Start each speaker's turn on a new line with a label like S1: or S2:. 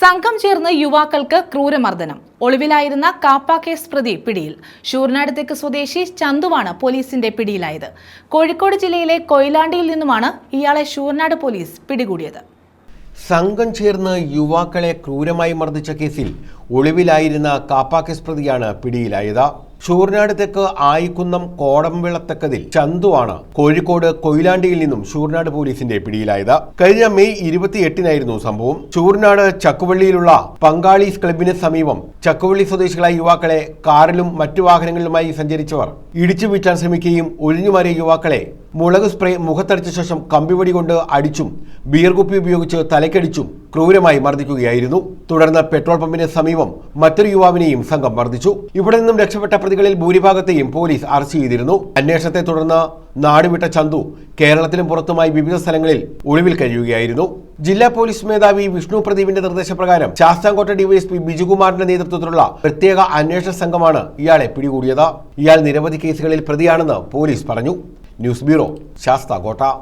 S1: സംഘം ചേർന്ന് യുവാക്കൾക്ക് ക്രൂരമർദ്ദനം. ഒളിവിലായിരുന്ന കാപ്പ കേസ് പ്രതി പിടിയിൽ. ഷൂർനാട് തെക്ക് സ്വദേശി ചന്തുവാണ് പോലീസിന്റെ പിടിയിലായത്. കോഴിക്കോട് ജില്ലയിലെ കൊയിലാണ്ടിയിൽ നിന്നുമാണ് ഇയാളെ ഷൂർനാട് പോലീസ് പിടികൂടിയത്.
S2: സംഘം ചേർന്ന് യുവാക്കളെ ക്രൂരമായി മർദ്ദിച്ച കേസിൽ ഒളിവിലായിരുന്ന കാപ്പാക്കേസ് പ്രതിയാണ് പിടിയിലായത്. ഷൂർനാട് തെക്ക് ആയിക്കുന്നം കോടംവിളത്തക്കതിൽ ചന്തുവാണ് കോഴിക്കോട് കൊയിലാണ്ടിയിൽ നിന്നും ഷൂർനാട് പോലീസിന്റെ പിടിയിലായത്. കഴിഞ്ഞ മെയ് ഇരുപത്തിയെട്ടിനായിരുന്നു സംഭവം. ഷൂർനാട് ചക്കുവള്ളിയിലുള്ള പങ്കാളീസ് ക്ലബിന് സമീപം ചക്കുവള്ളി സ്വദേശികളായ യുവാക്കളെ കാറിലും മറ്റു വാഹനങ്ങളിലുമായി സഞ്ചരിച്ചവർ ഇടിച്ചു വീഴ്ത്താൻ ശ്രമിക്കുകയും ഒഴിഞ്ഞുമാറിയ യുവാക്കളെ മുളക് സ്പ്രേ മുഖത്തടിച്ച ശേഷം കമ്പിവടി കൊണ്ട് അടിച്ചും ബിയർ കുപ്പി ഉപയോഗിച്ച് തലക്കടിച്ചും ക്രൂരമായി മർദ്ദിക്കുകയായിരുന്നു. തുടർന്ന് പെട്രോൾ പമ്പിന് സമീപം മറ്റൊരു യുവാവിനെയും സംഘം മർദ്ദിച്ചു. ഇവിടെ നിന്നും രക്ഷപ്പെട്ട പ്രതികളിൽ ഭൂരിഭാഗത്തെയും പോലീസ് അറസ്റ്റ് ചെയ്തിരുന്നു. അന്വേഷണത്തെ തുടർന്ന് നാടുവിട്ട ചന്തു കേരളത്തിലും പുറത്തുമായി വിവിധ സ്ഥലങ്ങളിൽ ഒളിവിൽ കഴിയുകയായിരുന്നു. ജില്ലാ പോലീസ് മേധാവി വിഷ്ണു പ്രദീപിന്റെ നിർദ്ദേശപ്രകാരം ശാസ്താംകോട്ട ഡിവൈഎസ്പി ബിജുകുമാറിന്റെ നേതൃത്വത്തിലുള്ള പ്രത്യേക അന്വേഷണ സംഘമാണ് ഇയാളെ പിടികൂടിയത്. ഇയാൾ നിരവധി കേസുകളിൽ പ്രതിയാണെന്ന് പോലീസ് പറഞ്ഞു. News bureau Sasthamcotta.